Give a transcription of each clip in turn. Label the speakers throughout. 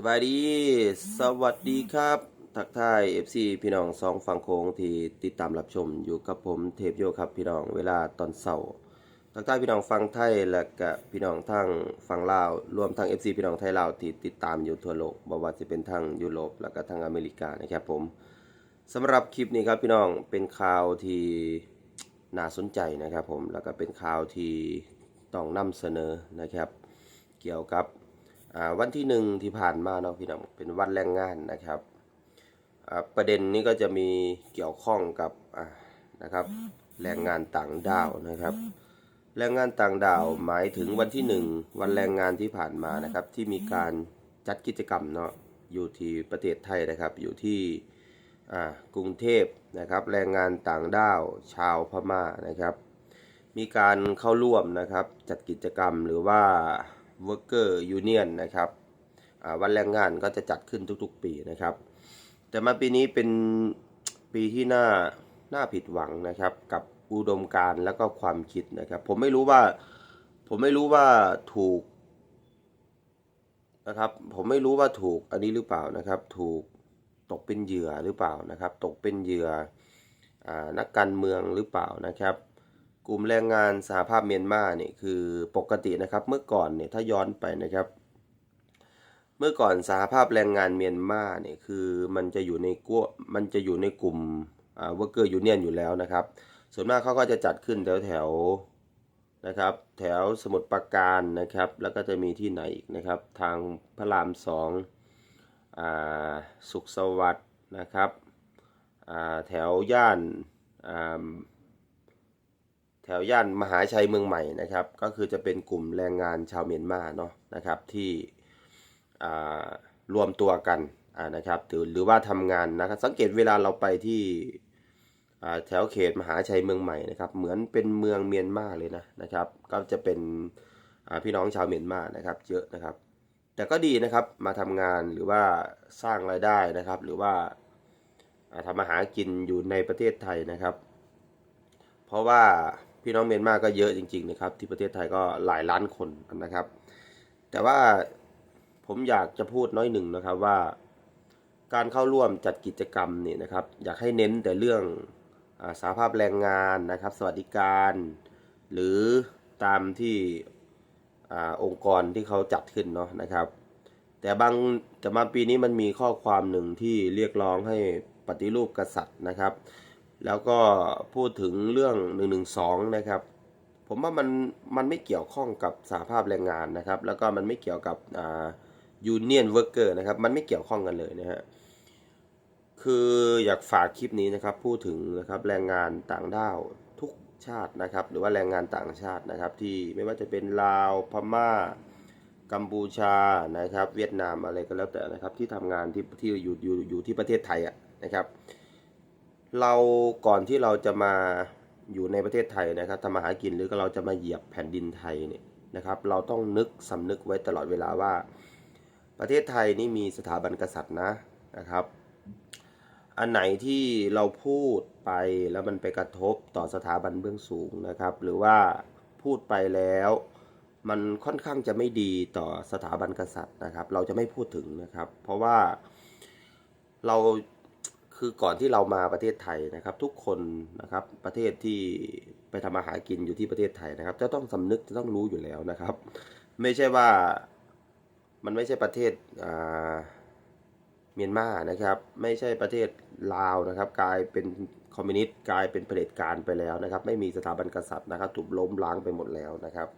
Speaker 1: สบายดี สวัสดีครับ ทักทาย FC พี่น้องสองฝั่งโค้งที่ติดตามรับชมอยู่กับผมเทพโยครับพี่น้องเวลาตอนเสาร์ทักทายพี่น้องฟังไทยและก็พี่น้องทั้งฝั่งลาวรวมทั้ง FC พี่น้องไทยลาวที่ติดตามอยู่ทั่วโลกบ่ว่าจะเป็นทั้งยุโรปและก็ทั้งอเมริกานะครับผมสำหรับคลิปนี้ครับพี่น้องเป็นข่าวที่น่าสนใจนะครับผมแล้วก็เป็นข่าวที่ต้องนำเสนอนะครับ เกี่ยวกับ วันที่หนึ่งที่ผ่านมาเนาะพี่น้องเป็นวันแรงงานนะครับประเด็นนี้ก็จะมีเกี่ยวข้องกับนะครับแรงงานต่างด้าวนะครับ แรงงานต่างด้าวหมายถึงวันที่หนึ่งวันแรงงานที่ผ่านมานะครับ ที่มีการจัดกิจกรรมเนาะอยู่ที่ประเทศไทยนะครับ อยู่ที่กรุงเทพนะครับ แรงงานต่างด้าวชาวพม่านะครับ มีการเข้าร่วมนะครับ จัดกิจกรรมหรือว่า Worker Union นะครับวันแรงงานก็จะจัดขึ้นทุกๆปีนะครับ แต่มาปีนี้เป็นปีที่น่าน่าผิดหวังนะครับ กับอุดมการณ์แล้วก็ความคิดนะครับ ผมไม่รู้ว่าผมไม่รู้ว่าถูกนะครับ ผมไม่รู้ว่าถูกอันนี้หรือเปล่านะครับ ถูกตกเป็นเหยื่อหรือเปล่านะครับ ตกเป็นเหยื่ออนักการเมืองหรือเปล่านะครับ กลุ่มแรงงานสหภาพเมียนมาเนี่ยคือปกตินะครับเมื่อก่อนเนี่ยถ้าย้อนไปนะครับ เมื่อก่อนสหภาพแรงงานเมียนมาเนี่ยคือมันจะอยู่ในกัวมันจะอยู่ในกลุ่มอ่า worker union อยู่แล้วนะครับ ส่วนมากเขาก็จะจัดขึ้นแถวแถวนะครับแถวสมุทรปราการนะครับ แล้วก็จะมีที่ไหนอีกนะครับ ทางพระรามสองอ่าสุขสวัสดิ์นะครับอ่าแถวย่านอ่า แถวย่านมหาชัยเมืองใหม่นะครับ ก็คือจะเป็นกลุ่มแรงงานชาวเมียนมาเนาะนะครับที่รวมตัวกันนะครับหรือหรือว่าทำงานนะครับสังเกตเวลาเราไปที่แถวเขตมหาชัยเมืองใหม่นะครับ เหมือนเป็นเมืองเมียนมาเลยนะนะครับ ก็จะเป็นพี่น้องชาวเมียนมานะครับ เยอะนะครับ แต่ก็ดีนะครับมาทำงานหรือว่าสร้างรายได้นะครับ หรือว่าอ่าทำมาหากินอยู่ในประเทศไทยนะครับ เพราะว่า พี่น้องเมียนมาก็เยอะจริง ๆ นะครับ ที่ประเทศไทยก็หลายล้านคนนะครับ แต่ว่าผมอยากจะพูดน้อยหนึ่งนะครับว่าการเข้าร่วมจัดกิจกรรมเนี่ยนะครับ อยากให้เน้นแต่เรื่องอาสาภาพแรงงานนะครับ สวัสดิการ หรือตามที่อาองค์กรที่เขาจัดขึ้นเนาะนะครับ แต่บางแต่มาปีนี้มันมีข้อความหนึ่งที่เรียกร้องให้ปฏิรูปกษัตริย์นะครับ แล้วก็พูดถึงเรื่อง1นึนะครับ ผมว่ามันมันไม่เกี่ยวข้องกับสหภาพแรงงานนะครับ แล้วก็มันไม่เกี่ยวกับอ่ายูเนียนเวิร์กเกอร์นะครับ มันไม่เกี่ยวข้องกันเลยนะฮะ คืออยากฝากคลิปนี้นะครับ พูดถึงนะครับแรงงานต่างด้าวทุกชาตินะครับ หรือว่าแรงงานต่างชาตินะครับ ที่ไม่ว่าจะเป็นลาวพม่า กัมพูชานะครับ เวียดนามอะไรก็แล้วแต่นะครับ ที่ทำงานที่ที่อยู่อยู่อยู่ที่ประเทศไทยอะนะครับ เราก่อนที่เราจะมาอยู่ในประเทศไทยนะครับทำมาหากินหรือเราจะมาเหยียบแผ่นดินไทยเนี่ยนะครับ เราต้องนึกสำนึกไว้ตลอดเวลาว่า ประเทศไทยนี่มีสถาบันกษัตริย์นะนะครับ อันไหนที่เราพูดไปแล้วมันไปกระทบต่อสถาบันเบื้องสูงนะครับ หรือว่าพูดไปแล้วมันค่อนข้างจะไม่ดีต่อสถาบันกษัตริย์นะครับ เราจะไม่พูดถึงนะครับ เพราะว่าเรา คือก่อนที่เรามาประเทศไทยนะครับ ทุกคนนะครับประเทศที่ไปทำมาหากินอยู่ที่ประเทศไทยนะครับ จะต้องสำนึกจะต้องรู้อยู่แล้วนะครับ ไม่ใช่ว่ามันไม่ใช่ประเทศอ่าเมียนมานะครับ ไม่ใช่ประเทศลาวนะครับ กลายเป็นคอมมิวนิสต์กลายเป็นเผด็จการไปแล้วนะครับ ไม่มีสถาบันกษัตริย์นะครับถูกล้มล้างไปหมดแล้วนะครับ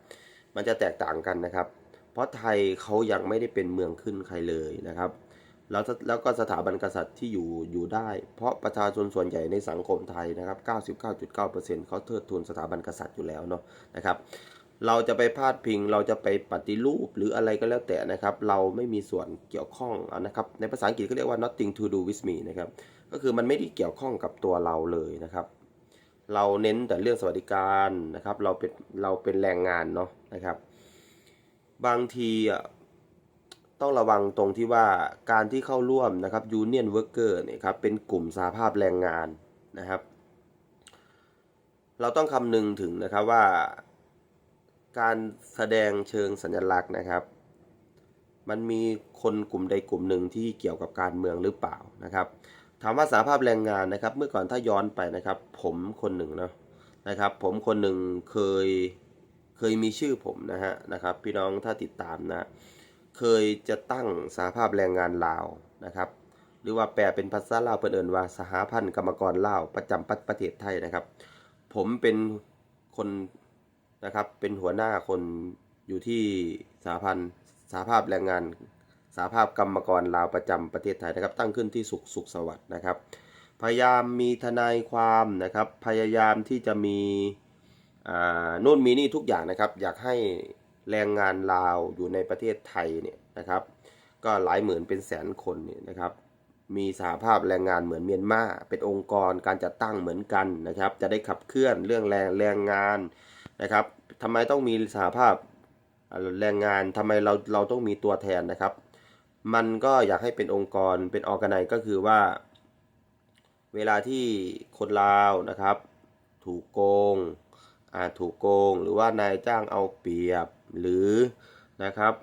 Speaker 1: มันจะแตกต่างกันนะครับ เพราะไทยเขายังไม่ได้เป็นเมืองขึ้นใครเลยนะครับ แล้วแล้วก็สถาบันกษัตริย์ที่อยู่อยู่ได้ เพราะประชาชนส่วนใหญ่ในสังคมไทยนะครับ 99.9%เขาเทิดทูนสถาบันกษัตริย์อยู่แล้วเนาะนะครับ เราจะไปพาดพิง เราจะไปปฏิรูปหรืออะไรก็แล้วแต่นะครับ เราไม่มีส่วนเกี่ยวข้องนะครับ ในภาษาอังกฤษก็เรียกว่า nothing to do with me นะครับ ก็คือมันไม่ได้เกี่ยวข้องกับตัวเราเลยนะครับ เราเน้นแต่เรื่องสวัสดิการนะครับ เราเป็นเราเป็นแรงงานเนาะนะครับ บางทีอะ ต้องระวังตรงที่ว่าการที่เข้าร่วมนะครับ Union Worker เนี่ยครับเป็นกลุ่มสาภาพแรงงานนะครับ เราต้องคำนึงถึงนะครับว่า การแสดงเชิงสัญลักษณ์นะครับ มันมีคนกลุ่มใดกลุ่มหนึ่งที่เกี่ยวกับการเมืองหรือเปล่านะครับถามว่าสาภาพแรงงานนะครับ เมื่อก่อนถ้าย้อนไปนะครับ ผมคนหนึ่งเนาะนะครับ ผมคนหนึ่งเคยเคยมีชื่อผมนะฮะนะครับ พี่น้องถ้าติดตามนะ เคยจะตั้งสาภาพแรงงานลาวนะครับ หรือว่าแปลเป็นภาษาลาวเพิ่นเอินว่าสหพันธ์กรรมกรลาวประจำประประเทศไทยนะครับ ผมเป็นคนนะครับเป็นหัวหน้าคนอยู่ที่สหพันธ์สหภาพแรงงานสหภาพกรรมกรลาวประจำประเทศไทยนะครับ ตั้งขึ้นที่สุขสุขสวัสดิ์นะครับ พยายามมีทนายความนะครับ พยายามที่จะมีอ่านู่นมีนี่ทุกอย่างนะครับ อยากให้ แรงงานลาวอยู่ในประเทศไทยเนี่ยนะครับก็หลายหมื่นเป็นแสนคนเนี่ยนะครับมีสหภาพแรงงานเหมือนเมียนมาเป็นองค์กรการจัดตั้งเหมือนกันนะครับจะได้ขับเคลื่อนเรื่องแรงแรงงานนะครับทำไมต้องมีสหภาพแรงงานทำไมเราเราต้องมีตัวแทนนะครับ มันก็อยากให้เป็นองค์กรเป็นออแกไนก็คือว่า เวลาที่คนลาวนะครับ ถูกโกงอ่าถูกโกง หรือว่านายจ้างเอาเปรียบ หรือนะครับ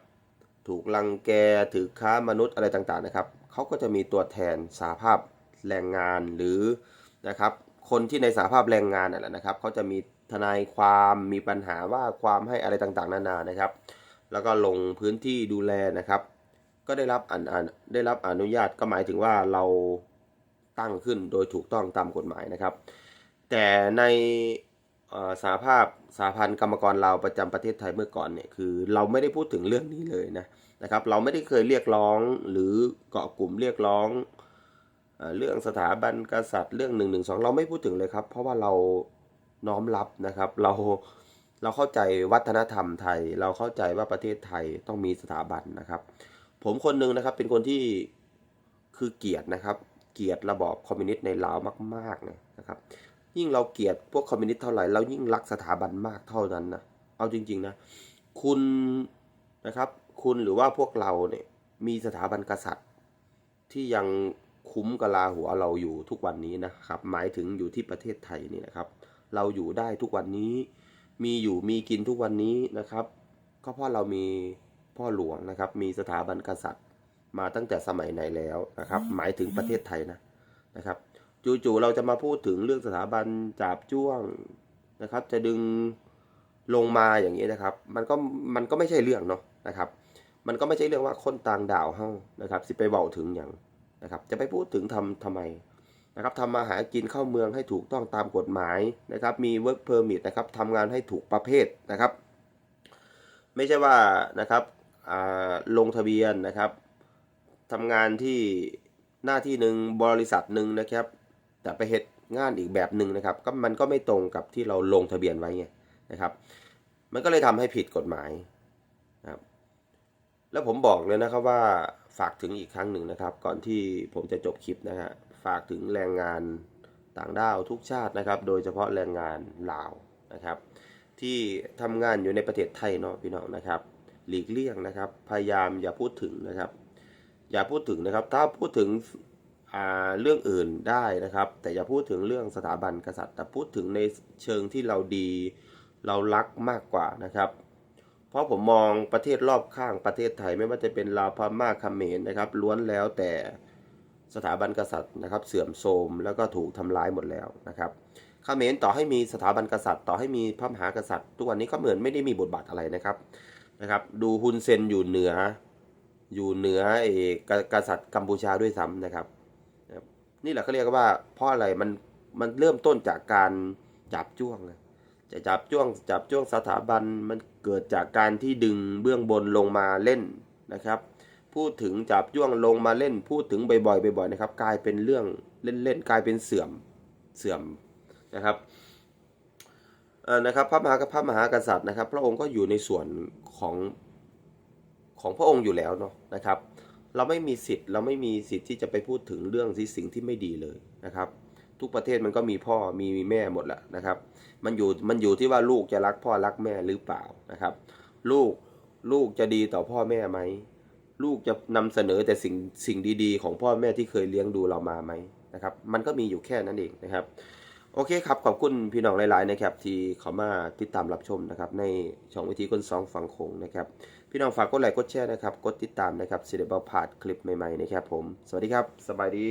Speaker 1: ถูกลังแกถือค้ามนุษย์อะไรต่างๆนะครับเขาก็จะมีตัวแทนสาภาพแรงงานหรือนะครับคนที่ในสาภาพแรงงานนั่นแหละนะครับเขาจะมีทนายความมีปัญหาว่าความให้อะไรต่างๆ นานานะครับ แล้วก็ลงพื้นที่ดูแลนะครับ ก็ได้รับอนอนได้รับอนุญาตก็หมายถึงว่าเราตั้งขึ้นโดยถูกต้องตามกฎหมายนะครับ แต่ใน สาภาพสาพันธ์กรรมกรลาวประจำประเทศไทยเมื่อก่อนเนี่ยคือเราไม่ได้พูดถึงเรื่องนี้เลยนะนะครับ เราไม่ได้เคยเรียกร้องหรือเกาะกลุ่มเรียกร้องเรื่องสถาบันกษัตริย์เรื่องหนึ่งหนึ่งสองเราไม่พูดถึงเลยครับ เพราะว่าเราน้อมรับนะครับ เราเราเข้าใจวัฒนธรรมไทย เราเข้าใจว่าประเทศไทยต้องมีสถาบันนะครับ ผมคนหนึ่งนะครับเป็นคนที่คือเกียดนะครับ เกียดระบอบคอมมิวนิสต์ในลาวมากๆเลยนะครับ ยิ่งเราเกลียดพวกคอมมิวนิสต์เท่าไหร่เรายิ่งรักสถาบันมากเท่านั้นนะเอาจริง ๆนะคุณนะครับคุณหรือว่าพวกเราเนี่ยมีสถาบันกษัตริย์ ที่ยังคุ้มกะลาหัวเราอยู่ทุกวันนี้นะครับ หมายถึงอยู่ที่ประเทศไทยนี่นะครับ เราอยู่ได้ทุกวันนี้ มีอยู่มีกินทุกวันนี้นะครับ ก็เพราะเรามีพ่อหลวงนะครับ มีสถาบันกษัตริย์ มาตั้งแต่สมัยไหนแล้วนะครับ หมายถึงประเทศไทยนะนะครับ จู่ๆเราจะมาพูดถึงเรื่องสถาบันจาบจ้วงนะครับ จะดึงลงมาอย่างนี้นะครับ มันก็มันก็ไม่ใช่เรื่องเนาะนะครับ มันก็ไม่ใช่เรื่องว่าคนต่างดาวเฮานะครับ สิไปเว้าถึงอย่างนะครับ จะไปพูดถึงทำทำไมนะครับทำมาหากินเข้าเมืองให้ถูกต้องตามกฎหมายนะครับ มี work permit นะครับทำงานให้ถูกประเภทนะครับ ไม่ใช่ว่านะครับอ่าลงทะเบียนนะครับทำงานที่หน้าที่หนึ่งบริษัทหนึ่งนะครับ แต่ไปเหตุงานอีกแบบหนึ่งนะครับก็มันก็ไม่ตรงกับที่เราลงทะเบียนไว้ไงนะครับ มันก็เลยทำให้ผิดกฎหมายนะครับแล้วผมบอกเลยนะครับว่าฝากถึงอีกครั้งหนึ่งนะครับ ก่อนที่ผมจะจบคลิปนะฮะฝากถึงแรงงานต่างด้าวทุกชาตินะครับ โดยเฉพาะแรงงานลาวนะครับ ที่ทำงานอยู่ในประเทศไทยเนาะพี่น้องนะครับ หลีกเลี่ยงนะครับ พยายามอย่าพูดถึงนะครับ อย่าพูดถึงนะครับ ถ้าพูดถึง เรื่องอื่นได้นะครับ แต่อย่าพูดถึงเรื่องสถาบันกษัตริย์ แต่พูดถึงในเชิงที่เราดี เรารักมากกว่านะครับ เพราะผมมองประเทศรอบข้างประเทศไทยไม่ว่าจะเป็นลาวพม่าเขมรนะครับ ล้วนแล้วแต่สถาบันกษัตริย์นะครับ เสื่อมโทรมแล้วก็ถูกทำร้ายหมดแล้วนะครับเขมรต่อให้มีสถาบันกษัตริย์ ต่อให้มีพระมหากษัตริย์ทุกวันนี้ก็เหมือนไม่ได้มีบทบาทอะไรนะครับนะครับ ดูฮุนเซนอยู่เหนืออยู่เหนือเอกกษัตริย์กัมพูชาด้วยซ้ำนะครับ นี่แหละเขาเรียกว่าเพราะอะไรมันมันเริ่มต้นจากการจับจ้วงนะจะจับจ้วงจับจ้วงสถาบันมันเกิดจากการที่ดึงเบื้องบนลงมาเล่นนะครับ พูดถึงจับจ้วงลงมาเล่น พูดถึงบ่อยๆบ่อยๆนะครับ กลายเป็นเรื่องเล่นๆกลายเป็นเสื่อมเสื่อมนะครับเออนะครับพระมหากพระมหากษัตริย์นะครับ พระองค์ก็อยู่ในส่วนของของพระองค์อยู่แล้วเนาะนะครับ เราไม่มีสิทธิ์ เราไม่มีสิทธิ์ที่จะไปพูดถึงเรื่องสิ่งที่ไม่ดีเลยนะครับ ทุกประเทศมันก็มีพ่อมีแม่หมดแหละนะครับ มันอยู่มันอยู่ที่ว่าลูกจะรักพ่อรักแม่หรือเปล่านะครับ ลูกลูกจะดีต่อพ่อแม่ไหมลูกจะนำเสนอแต่สิ่งสิ่งดีๆ ของพ่อแม่ที่เคยเลี้ยงดูเรามาไหมนะครับ มันก็มีอยู่แค่นั้นเองนะครับ โอเคครับ ขอบคุณพี่น้องหลาย ๆ นะครับ ที่เขามาติดตามรับชมนะครับ ในช่องวิธีคนสองฝั่งโขงนะครับ พี่น้องฝากกดไลค์กดแชร์นะครับ กดติดตามนะครับสิเดบพลาดคลิปใหม่ๆนะครับผม สวัสดีครับ สบายดี